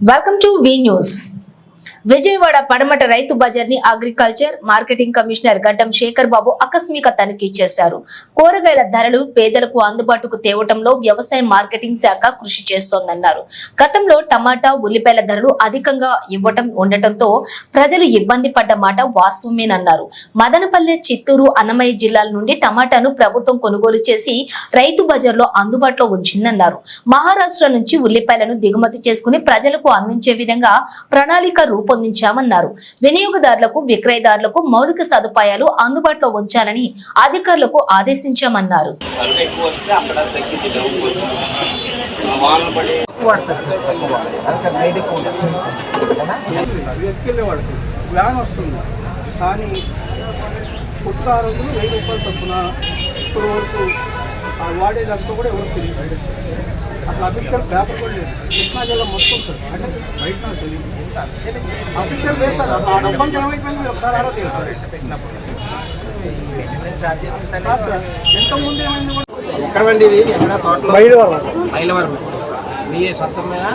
Welcome to V news Vijayawada పడమట రైతు బజార్ని అగ్రికల్చర్ మార్కెటింగ్ కమిషనర్ గడ్డం శేఖర్ బాబు ఆకస్మిక తనిఖీ చేశారు. కూరగాయల ధరలు పేదలకు అందుబాటుకు తేవటంలో వ్యవసాయ మార్కెటింగ్ శాఖ కృషి చేస్తోందన్నారు. గతంలో టమాటా ఉల్లిపాయల ధరలు అధికంగా ఇవ్వటం ఉండటంతో ప్రజలు ఇబ్బంది పడ్డ మాట వాస్తవమేనన్నారు. మదనపల్లె చిత్తూరు అన్నమయ్య జిల్లాల నుండి టమాటాను ప్రభుత్వం కొనుగోలు చేసి రైతు బజార్లో అందుబాటులో ఉంచిందన్నారు. మహారాష్ట్ర నుంచి ఉల్లిపాయలను దిగుమతి చేసుకుని ప్రజలకు అందించే విధంగా ప్రణాళిక రూపొందించామన్నారు. వినియోగదారులకు విక్రయదారులకు మౌలిక సదుపాయాలు అందుబాటులో ఉంచాలని అధికారులకు ఆదేశించామన్నారు. కానీ వెయ్యి రూపాయలు తప్పున ఇప్పుడు వరకు వాడేదంతా కూడా ఎవరు తెలియదు అట్లా అఫీషియల్ పేపర్ కూడా లేదు. కృష్ణా జిల్లా మొత్తం సార్ అంటే బయట అఫీషియల్ లేదు సార్ ఆ? డబ్బంతా ఏమైపోయింది? ఒకసారి ఆరా ఏమైంది ఎక్కడ వండి ఇవి ఎక్కడ? తోటలో? మైలవరం. మైలవరం. మీ సొంతమైన